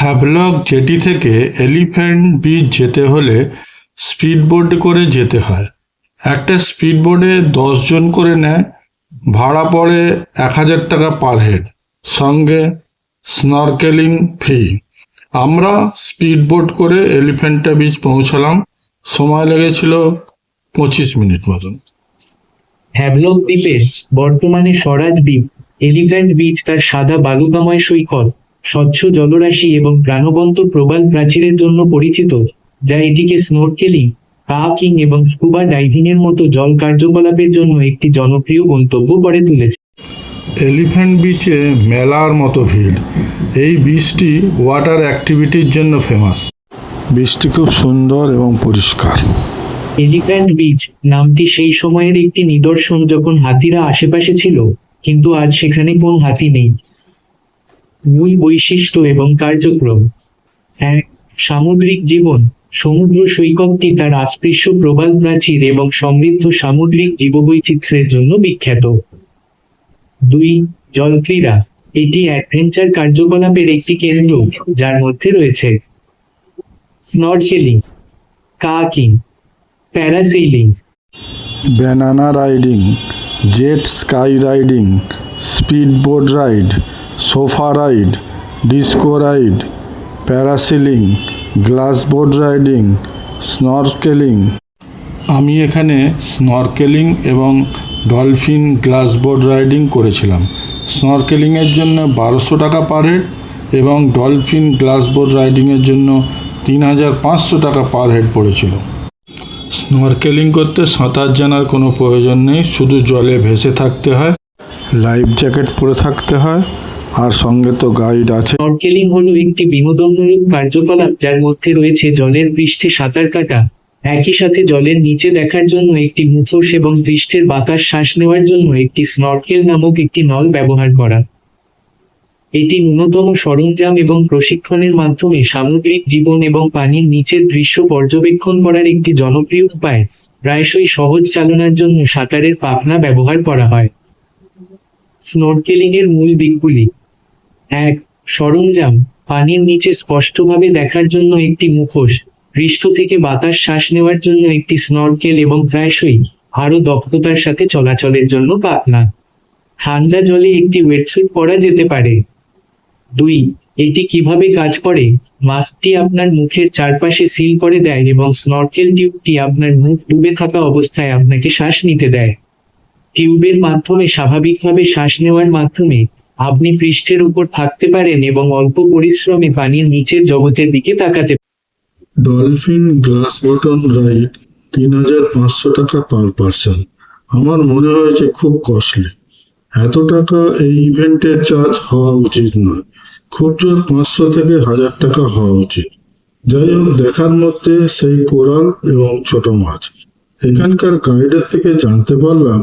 Havelock jetty থেকে elephant beach যেতে হলে স্পিডবোট করে যেতে হয়। একটা স্পিডবোটে জন করে নেয়, ভাড়া পড়ে এক হাজার টাকা পার হেড। সঙ্গে স্নরকেলিং ফি। আমরা স্পিডবোট করে এলিফ্যান্টা বিচ পৌঁছালাম। সময় লেগেছিল পঁচিশ মিনিট মতন। হ্যাভলক দ্বীপের বর্তমানে স্বরাজ দ্বীপ। এলিফ্যান্ট বিচ তার সাদা বালুকাময় সৈকত। স্বচ্ছ জলরাশি এবং প্রাণবন্ত প্রবাল প্রাচীরের জন্য পরিচিত যা এটিকে স্নোরকেলিং কাকিং এবং স্কুবা ডাইভিং এর মতো জল কার্যকলাপের জন্য একটি জনপ্রিয় গন্তব্য করে তুলেছে। এলিফ্যান্ট বিচে মেলার মতো ভিড়। এই বিচটি ওয়াটার অ্যাক্টিভিটির জন্য ফেমাস বিচটি খুব সুন্দর এবং পরিষ্কার। এলিফ্যান্ট বিচ নামটি সেই সময়ের একটি নিদর্শন যখন হাতিরা আশেপাশে ছিল কিন্তু আজ সেখানে কোন হাতি নেই। মূল বৈশিষ্ট্য এবং কার্যক্রম। এক, সামুদ্রিক জীবন। সমুদ্র সৈকতটি তার আস্পৃশ্য প্রবাল প্রাচীর এবং সমৃদ্ধ সামুদ্রিক জীববৈচিত্র্যের জন্য বিখ্যাত। দুই, জলক্রীড়া। এটি অ্যাডভেঞ্চার কার্যকলাপের একটি কেন্দ্র, যার মধ্যে রয়েছে snorkelling kayaking parasailing. Banana riding, jet ski riding, speedboat ride sofa ride, disco ride, parasailing, glass boat riding, snorkelling. আমি এখানে স্নরকেলিং এবং ডলফিন গ্লাস বোট রাইডিং করেছিলাম। স্নরকেলিংয়ের জন্য বারোশো টাকা পার হেড এবং ডলফিন গ্লাস বোট রাইডিংয়ের জন্য তিন হাজার পাঁচশো টাকা পার হেড পড়েছিল। স্নরকেলিং করতে সাঁতার জানার কোনো প্রয়োজন নেই, শুধু জলে ভেসে থাকতে হয়, লাইফ জ্যাকেট পরে থাকতে হয় আর সঙ্গে তো গাইড আছে। স্নরকেলিং হলো একটি বিনোদনমূলক কার্যকলাপ যার মধ্যে রয়েছে জলের পৃষ্ঠে সাঁতার কাটা, একই সাথে জলের নিচে দেখার জন্য একটি মুখোশ এবং পৃষ্ঠের বাতাস শ্বাস নেওয়ার জন্য একটি স্নরকেল নামক একটি নল ব্যবহার করা। এটি ন্যূনতম সরঞ্জাম এবং প্রশিক্ষণের মাধ্যমে সামুদ্রিক জীবন এবং পানির নিচের দৃশ্য পর্যবেক্ষণ করার একটি জনপ্রিয় উপায়। প্রায়শই সহজ চালনার জন্য সাঁতারের পাখনা ব্যবহার করা হয়। স্নোরকেলিং এর মূল দিকগুলি। এক সরঞ্জাম পানির নিচে স্পষ্টভাবে দেখার জন্য একটি মুখোশ পৃষ্ঠ থেকে বাতাস শ্বাস নেওয়ার জন্য একটি স্নরকেল এবং প্রায়শই আরও দক্ষতার সাথে চলাচলের জন্য পাখনা। ঠান্ডা জলে একটি ওয়েটস্যুট পরা যেতে পারে। দুই, এটি কীভাবে কাজ করে? মাস্কটি আপনার মুখের চারপাশে সিল করে দেয় এবং স্নরকেল টিউবটি আপনার মুখ ডুবে থাকা অবস্থায় আপনাকে শ্বাস নিতে দেয়। টিউবের মাধ্যমে স্বাভাবিকভাবে শ্বাস নেওয়ার মাধ্যমে আপনি পৃষ্ঠের উপর থাকতে পারেন এবং অল্প পরিশ্রমে পানির নিচের জগতের দিকে তাকাতে ডলফিন গ্লাস বটন রাইড তিন হাজার পাঁচশো টাকা পার পার্সন। আমার মনে হয়েছে খুব কস্টলি। এত টাকা এই ইভেন্টের চার্জ হওয়া উচিত নয়। খুব জোর পাঁচশো থেকে হাজার টাকা হওয়া উচিত। যাই হোক, দেখার মধ্যে সেই কোরাল এবং ছোট মাছ। এখানকার গাইডের থেকে জানতে পারলাম,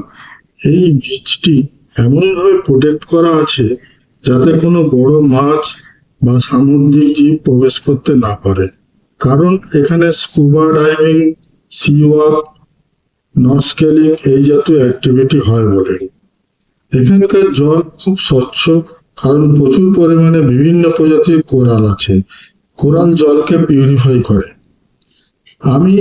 এই বীজটি এমনভাবে প্রোটেক্ট করা আছে যাতে কোনো বড় মাছ বা সামুদ্রিক জীব প্রবেশ করতে না পারে। কারণ এখানে scuba diving sea walk snorkelling এই জাতীয় অ্যাক্টিভিটি হয় বলে এখানকার জল খুব স্বচ্ছ, কারণ প্রচুর পরিমাণে বিভিন্ন প্রজাতির কোরাল আছে। কোরাল জলকে পিউরিফাই করে। আমি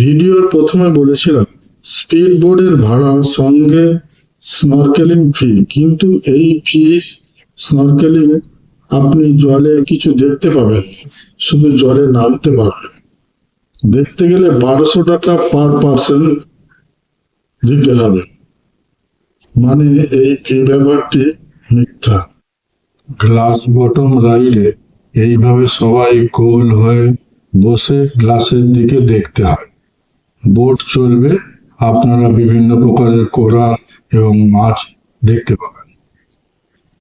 ভিডিওর প্রথমে বলেছিলাম স্পিড বোর্ডের ভাড়া সঙ্গে স্নরকেলিং ফি কিন্তু এই ফি স্নরকেলিং আপনি জলে কিছু দেখতে পাবেন, শুধু জলে নামতে পারবেন। দেখতে গেলে বারোশো টাকা পার পার্সন দিতে হবে। মানে এই ফি ব্যাপারটি মিথ্যা। গ্লাস বটম রাইডে এইভাবে সবাই গোল হয়ে বসে গ্লাসের দিকে দেখতে হয়। বোট চলবে, আপনারা বিভিন্ন প্রকারের কোরাল এবং মাছ দেখতে পাবেন